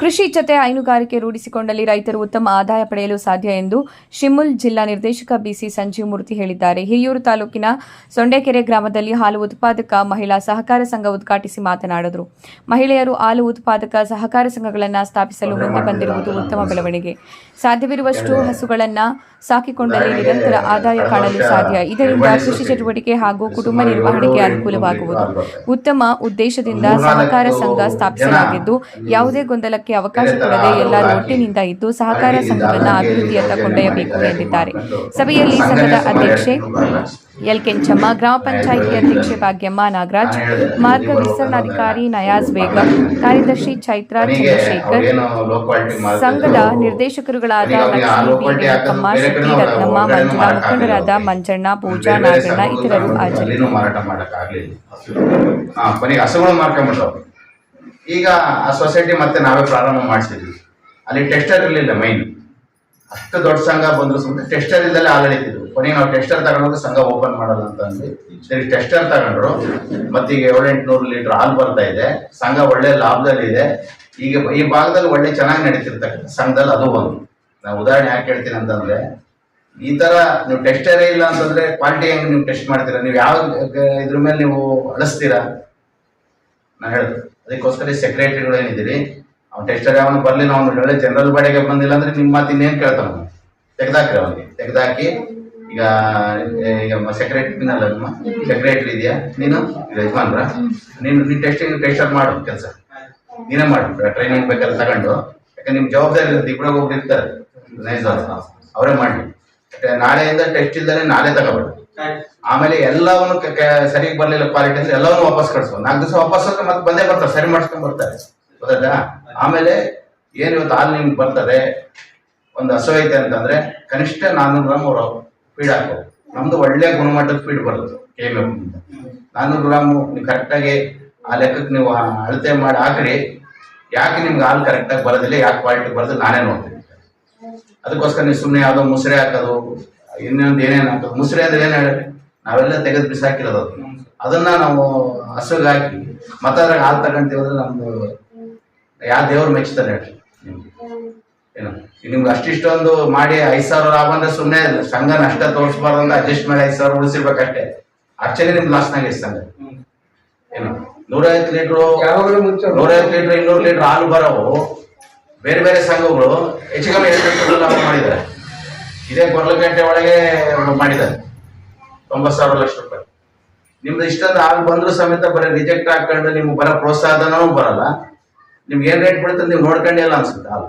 ಕೃಷಿ ಜತೆ ಹೈನುಗಾರಿಕೆ ರೂಢಿಸಿಕೊಂಡಲ್ಲಿ ರೈತರು ಉತ್ತಮ ಆದಾಯ ಪಡೆಯಲು ಸಾಧ್ಯ ಎಂದು ಶಿಮುಲ್ ಜಿಲ್ಲಾ ನಿರ್ದೇಶಕ ಬಿಸಿ ಸಂಜೀವ್ ಮೂರ್ತಿ ಹೇಳಿದ್ದಾರೆ. ಹಿರಿಯೂರು ತಾಲೂಕಿನ ಸೊಂಡೆಕೆರೆ ಗ್ರಾಮದಲ್ಲಿ ಹಾಲು ಉತ್ಪಾದಕ ಮಹಿಳಾ ಸಹಕಾರ ಸಂಘ ಉದ್ಘಾಟಿಸಿ ಮಾತನಾಡಿದರು. ಮಹಿಳೆಯರು ಹಾಲು ಉತ್ಪಾದಕ ಸಹಕಾರ ಸಂಘಗಳನ್ನು ಸ್ಥಾಪಿಸಲು ಮುಂದೆ ಬಂದಿರುವುದು ಉತ್ತಮ ಬೆಳವಣಿಗೆ. ಸಾಧ್ಯವಿರುವಷ್ಟು ಹಸುಗಳನ್ನು ಸಾಕಿಕೊಂಡಲ್ಲಿ ನಿರಂತರ ಆದಾಯ ಕಾಣಲು ಸಾಧ್ಯ. ಇದರಿಂದ ಕೃಷಿ ಚಟುವಟಿಕೆ ಹಾಗೂ ಕುಟುಂಬ ನಿರ್ವಹಣೆಗೆ ಅನುಕೂಲವಾಗುವುದು. ಉತ್ತಮ ಉದ್ದೇಶದಿಂದ ಸಹಕಾರ ಸಂಘ ಸ್ಥಾಪಿಸಲಾಗಿದ್ದು ಯಾವುದೇ ಗೊಂದಲಕ್ಕೆ ಅವಕಾಶ ಕೊಡದೆ ಎಲ್ಲರೂ ಒಟ್ಟಿನಿಂದ ಇದ್ದು ಸಹಕಾರ ಸಂಘವನ್ನು ಅಭಿವೃದ್ಧಿಯತ್ತ ಕೊಂಡೊಯ್ಯಬೇಕು ಎಂದಿದ್ದಾರೆ. ಸಭೆಯಲ್ಲಿ ಸಂಘದ ಅಧ್ಯಕ್ಷೆ ಎಲ್ ಕೆಂಚಮ್ಮ ಗ್ರಾಮ ಪಂಚಾಯಿತಿ ಅಧ್ಯಕ್ಷೆ ಭಾಗ್ಯಮ್ಮ ನಾಗರಾಜ್ ಮಾರ್ಗ ವಿಸ್ತರಣಾಧಿಕಾರಿ ನಯಾಜ್ ಬೇಗಂ ಕಾರ್ಯದರ್ಶಿ ಚೈತ್ರ ಚಂದ್ರಶೇಖರ್ ಸಂಘದ ನಿರ್ದೇಶಕರುಗಳಾದ ಶೆಟ್ಟಿ ರತ್ನಮ್ಮ ಮಂಜುಳಾ ಮುಖಂಡರಾದ ಮಂಜಣ್ಣ ಪೂಜಾ ನಾಗಣ್ಣ ಇತರರು ಹಾಜರಿದ್ದರು. ಈಗ ಆ ಸೊಸೈಟಿ ಮತ್ತೆ ನಾವೇ ಪ್ರಾರಂಭ ಮಾಡಿಸಿದ್ವಿ. ಅಲ್ಲಿ ಟೆಸ್ಟರ್ ಇರಲಿಲ್ಲ ಮೈನ್ ಅಷ್ಟು ದೊಡ್ಡ ಸಂಘ ಬಂದ್ರು ಸುಮ್ಮನೆ ಟೆಸ್ಟರ್ ಇಲ್ದಲ್ಲೇ ಹಾಲು ಎಳಿತಿದ್ರು ಕೊನೆಗೆ ನಾವು ಟೆಸ್ಟರ್ ತಗೊಂಡೋಗಿ ಸಂಘ ಓಪನ್ ಮಾಡೋದು ಅಂತ ಅಂದ್ವಿ. ಸರಿ ಟೆಸ್ಟರ್ ತಗೊಂಡ್ರು. ಮತ್ತೀಗ ಏಳೆಂಟುನೂರು ಲೀಟರ್ ಹಾಲು ಬರ್ತಾ ಇದೆ. ಸಂಘ ಒಳ್ಳೆ ಲಾಭದಲ್ಲಿ ಇದೆ. ಈಗ ಈ ಭಾಗದಲ್ಲಿ ಒಳ್ಳೆ ಚೆನ್ನಾಗಿ ನಡೀತಿರ್ತಕ್ಕಂಥ ಸಂಘದಲ್ಲಿ ಅದು ಒಂದು. ನಾವು ಉದಾಹರಣೆ ಯಾಕೆ ಹೇಳ್ತೀನಿ ಅಂತಂದ್ರೆ, ಈ ತರ ನೀವು ಟೆಸ್ಟರೇ ಇಲ್ಲ ಅಂತಂದ್ರೆ ಕ್ವಾಲಿಟಿ ಹೆಂಗ್ ನೀವು ಟೆಸ್ಟ್ ಮಾಡ್ತೀರಾ? ನೀವು ಯಾವ, ಇದ್ರ ಮೇಲೆ ನೀವು ಅಳಿಸ್ತೀರಾ? ನಾನು ಹೇಳುದು ಅದಕ್ಕೋಸ್ಕರ ಸೆಕ್ರೆಟರಿಗಳು ಏನಿದ್ದೀರಿ? ಅವ್ನು ಟೆಸ್ಟರ್ ಯಾವನು ಬರಲಿ ನಾವು ಒಳ್ಳೆ ಜನರಲ್ ಬಾಡಿಗೆ ಬಂದಿಲ್ಲ ಅಂದ್ರೆ ನಿಮ್ಮ ಮಾತು ಇನ್ನೇನು ಕೇಳ್ತಾನ ಅವ್ನು? ತೆಗ್ದಾಕ್ರಿ ಅವನಿಗೆ. ತೆಗ್ದಾಕಿ, ಈಗ ಈಗ ಸೆಕ್ರೆಟರಿನಲ್ಲ ನಿಮ್ಮ? ಸೆಕ್ರೆಟರಿ ಇದೆಯಾ? ನೀನು? ಯಜಮಾನ್ರ? ನೀನು ನೀನು ಟೆಸ್ಟಿಂಗ್ ಟೆಸ್ಟರ್ ಮಾಡು ಕೆಲಸ. ನೀನೇ ಮಾಡು ಟ್ರೈನಿಂಗ್ ಬೇಕಾದ್ರೆ ತಗೊಂಡು. ಯಾಕಂದ್ರೆ ನಿಮ್ ಜವಾಬ್ದಾರಿ ಇರುತ್ತೆ ಇಬ್ಬರಾಗ ಒಬ್ರು ಇರ್ತಾರೆ. ನೈಸ್ ಅವರೇ ಮಾಡಿ ನಾಳೆಯಿಂದ ಟೆಸ್ಟ್ ಇಲ್ದೇ ನಾಳೆ ತಗೋಬೇಡ ಆಮೇಲೆ ಎಲ್ಲವನ್ನು ಸರಿಯಾಗಿ ಬರ್ಲಿಲ್ಲ ಕ್ವಾಲಿಟಿ ಅಂದ್ರೆ ಎಲ್ಲವನ್ನು ವಾಪಸ್ ಕಳಿಸುವ ನಾಲ್ಕು ದಿವಸ ವಾಪಸ್ ಹೋದ್ರೆ ಮತ್ತೆ ಬಂದೇ ಬರ್ತಾರೆ, ಸರಿ ಮಾಡ್ಸ್ಕೊಂಡ್ ಬರ್ತಾರೆ. ಗೊತ್ತಾಯ್ತಾ? ಆಮೇಲೆ ಏನ್ ಇವತ್ತು ಹಾಲು ನಿಮ್ಗೆ ಬರ್ತದೆ? ಒಂದು ಹಸು ಅಂತಂದ್ರೆ ಕನಿಷ್ಠ ನಾನ್ನೂರು ಗ್ರಾಮ್ ಅವರು ಫೀಡ್ ಹಾಕೋದು ನಮ್ದು ಒಳ್ಳೆ ಗುಣಮಟ್ಟದ ಫೀಡ್ ಬರುತ್ತೆ ಕೆ ಎಂ ಎಫ್ ನಾನ್ನೂರು ಗ್ರಾಮ್ ನೀವು ಕರೆಕ್ಟಾಗಿ ಆ ಲೆಕ್ಕಕ್ಕೆ ನೀವು ಅಳತೆ ಮಾಡಿ ಹಾಕ್ರಿ. ಯಾಕೆ ನಿಮ್ಗೆ ಹಾಲು ಕರೆಕ್ಟಾಗಿ ಬರೋದಿಲ್ಲ, ಯಾಕೆ ಕ್ವಾಲಿಟಿ ಬರೋದಿಲ್ಲ, ನಾನೇ ನೋಡ್ತೀನಿ. ಅದಕ್ಕೋಸ್ಕರ ನೀವು ಸುಮ್ಮನೆ ಯಾವುದೋ ಮುಸ್ರೆ ಹಾಕೋದು ಇನ್ನೊಂದು ಏನೇನು ಆಗ್ತದೆ ಮುಸ್ರೆ ಅಂದ್ರೆ ಏನು ಹೇಳಿ? ನಾವೆಲ್ಲ ತೆಗೆದು ಬಿಸಾಕಿರೋದು ಅದು. ಅದನ್ನ ನಾವು ಹಸುಗೆ ಹಾಕಿ ಮತ್ತೆ ಅದ್ರಾಗ ಹಾಲು ತಗೊಂತೀವಿ ಅಂದ್ರೆ ನಮ್ದು ಯಾವ ದೇವ್ರು ಮೆಚ್ತಾರೆ ಹೇಳಿ ನಿಮ್ಗೆ. ಏನು? ನಿಮ್ಗೆ ಅಷ್ಟಿಷ್ಟೊಂದು ಮಾಡಿ ಐದು ಸಾವಿರ ಲಾಭ ಅಂದ್ರೆ ಸುಮ್ಮನೆ ಸಂಘ ನಷ್ಟ ತೋರಿಸ್ಬಾರ್ದು ಅಂತ ಅಡ್ಜಸ್ಟ್ ಮಾಡಿ ಐದು ಸಾವಿರ ಉಳಿಸಿರ್ಬೇಕಷ್ಟೇ. ಆಕ್ಚುಲಿ ನಿಮ್ಗೆ ಲಾಸ್ನಾಗ ಸಂಘ? ಏನು? ನೂರೈವತ್ತು ಲೀಟ್ರು ನೂರೈವತ್ತು ಲೀಟರ್ ಇನ್ನೂರು ಲೀಟರ್ ಹಾಲು ಬರೋವು. ಬೇರೆ ಬೇರೆ ಸಂಘಗಳು ಹೆಚ್ಚು ಕಮ್ಮಿ ಲಾಭ ಮಾಡಿದ್ದಾರೆ. ಇದೇ ಗಂಟೆ ಒಳಗೆ ಮಾಡಿದ್ದಾರೆ. ತೊಂಬತ್ತು ಸಾವಿರ ಲಕ್ಷ ರೂಪಾಯಿ. ನಿಮ್ದು ಇಷ್ಟೊಂದು ಆಗ ಬಂದ್ರು ಸಮೇತ ಬರೀ ರಿಜೆಕ್ಟ್ ಹಾಕೊಂಡು ನಿಮ್ಗೆ ಬರೋ ಪ್ರೋತ್ಸಾಹನೂ ಬರಲ್ಲ. ನಿಮ್ಗೆ ಏನ್ ರೇಟ್ ಬೀಳುತ್ತೆ ನೀವು ನೋಡ್ಕೊಂಡಿಲ್ಲ ಅನ್ಸುತ್ತೆ ಹಾಲು.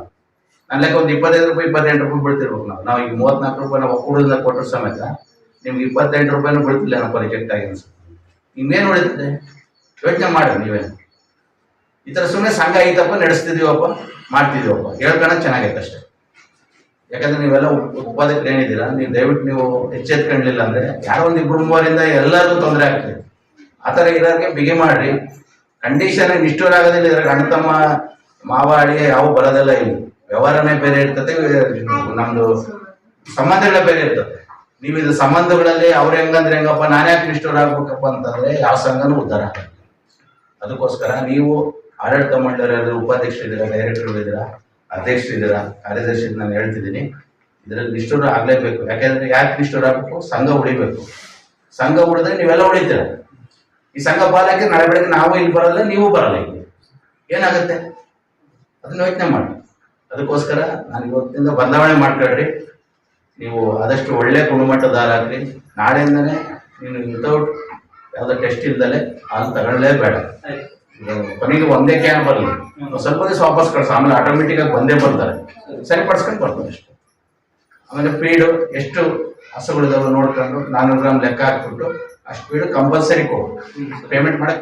ನನ್ನ ಲೆಕ್ಕ ಒಂದು ಇಪ್ಪತ್ತೈದು ರೂಪಾಯಿ, ಇಪ್ಪತ್ತೆಂಟು ರೂಪಾಯಿ ಬೀಳ್ತಿರ್ಬೇಕು ನಾವು. ನಾವು ಈಗ ಮೂವತ್ನಾಲ್ಕು ರೂಪಾಯಿ ನಾವು ಒಕ್ಕೂಡದಿಂದ ಕೊಟ್ಟರು ಸಮೇತ ನಿಮ್ಗೆ ಇಪ್ಪತ್ತೆಂಟು ರೂಪಾಯಿನೂ ಬೀಳ್ತಿಲ್ಲ ಏನಪ್ಪ ರಿಜೆಕ್ಟ್ ಆಗಿ ಅನ್ಸುತ್ತೆ. ಇನ್ನೇನು ಉಳಿತದೆ ಯೋಚನೆ ಮಾಡಿ ನೀವೇ. ಈ ಥರ ಸುಮ್ಮನೆ ಸಂಘ ಐತಪ್ಪ, ನಡೆಸ್ತಿದೀವಪ್ಪ, ಮಾಡ್ತಿದೀವಪ್ಪ. ಹೇಳ್ಕೊಳಕ್ ಚೆನ್ನಾಗೈತೆ ಅಷ್ಟೇ. ಯಾಕಂದ್ರೆ ನೀವೆಲ್ಲ ಉಪಾಧ್ಯಕ್ಷರು ಏನಿದ್ದೀರಾ, ನೀವು ದಯವಿಟ್ಟು ನೀವು ಎಚ್ಚೆತ್ಕೊಂಡಿಲ್ಲ ಅಂದ್ರೆ ಯಾರೋ ಒಂದು ಇಬ್ಬರು ಮೂವರಿಂದ ಎಲ್ಲರಿಗೂ ತೊಂದರೆ ಆಗ್ತದೆ. ಆ ಥರ ಇರೋರಿಗೆ ಬಿಗಿ ಮಾಡ್ರಿ. ಕಂಡೀಷನ್ ನಿಷ್ಠೂರ ಆಗೋದಿಲ್ಲ, ಇದ್ರಾಗ ಅಣ್ಣ, ತಮ್ಮ, ಮಾವ ಅಡಿಗೆ ಯಾವ ಬರೋದೆಲ್ಲ ಇಲ್ಲ. ವ್ಯವಹಾರನೇ ಬೇರೆ ಇರ್ತದೆ ನಮ್ದು ಸಂಬಂಧಗಳೇ ಬೇರೆ ಇರ್ತದೆ. ನೀವು ಇದು ಸಂಬಂಧಗಳಲ್ಲಿ ಅವ್ರು ಹೆಂಗಂದ್ರೆ ಹೆಂಗಪ್ಪ, ನಾನೇ ಯಾಕೆ ನಿಷ್ಠೂರ ಆಗ್ಬೇಕಪ್ಪ ಅಂತಂದ್ರೆ ಯಾವ ಸಂಘನೂ ಉದ್ಧಾರ ಅದಕ್ಕೋಸ್ಕರ ನೀವು ಆಡಳಿತ ಮಂಡಳಿಯಲ್ಲಿ ಉಪಾಧ್ಯಕ್ಷರಿದ್ದೀರಾ ಡೈರೆಕ್ಟರ್ಗಳಿದ್ದೀರಾ ಅಧ್ಯಕ್ಷರಿದ್ದೀರಾ ಕಾರ್ಯದರ್ಶಿ ನಾನು ಹೇಳ್ತಿದ್ದೀನಿ. ಇದರಲ್ಲಿ ನಿಷ್ಠೂರ ಆಗ್ಲೇಬೇಕು. ಯಾಕೆಂದ್ರೆ ಯಾಕೆ ನಿಷ್ಠೂರ ಆಗ್ಬೇಕು? ಸಂಘ ಉಳಿಬೇಕು. ಸಂಘ ಉಳಿದ್ರೆ ನೀವೆಲ್ಲ ಉಳಿತೀರ. ಈ ಸಂಘ ಪಾಲಕ್ಕೆ ನಾಳೆ ಬೆಳಗ್ಗೆ ನಾವು ಇಲ್ಲಿ ಬರಲ್ಲ, ನೀವು ಬರಲ್ಲ ಇಲ್ಲಿ. ಏನಾಗುತ್ತೆ? ಅದನ್ನ ಯೋಚನೆ ಮಾಡಿ. ಅದಕ್ಕೋಸ್ಕರ ನಾನು ಇವತ್ತಿಂದ ಬದಲಾವಣೆ ಮಾಡ್ಕೊಳ್ರಿ. ನೀವು ಆದಷ್ಟು ಒಳ್ಳೆ ಗುಣಮಟ್ಟದಾರಾಗ್ರಿ. ನಾಳೆಯಿಂದನೇ ನೀನು ವಿತೌಟ್ ಯಾವುದೋ ಟೆಸ್ಟ್ ಇಲ್ದಲೆ ಹಾಲು ತಗೊಳ್ಳೇಬೇಡ. ಕೊನೆಗೆ ಒಂದೇ ಕ್ಯಾನ್ ಬರಲಿ ಸ್ವಲ್ಪ ದಿವಸ ವಾಪಸ್ ಕಳಿಸ, ಆಮೇಲೆ ಆಟೋಮೆಟಿಕ್ ಆಗಿ ಬಂದೇ ಬರ್ತಾರೆ. ಸರಿಪಡಿಸ್ಕೊಂಡು ಬರ್ತದೆ ಅಷ್ಟು. ಆಮೇಲೆ ಫೀಡು ಎಷ್ಟು ಹಸುಗಳಿದಾವೆ ನೋಡ್ಕೊಂಡು ನಾನ್ನೂರು ಗ್ರಾಮ್ ಲೆಕ್ಕ ಹಾಕ್ಬಿಟ್ಟು ಅಷ್ಟು ಫೀಡು ಕಂಪಲ್ಸರಿ ಕೊಡು. ಪೇಮೆಂಟ್ ಮಾಡಕ್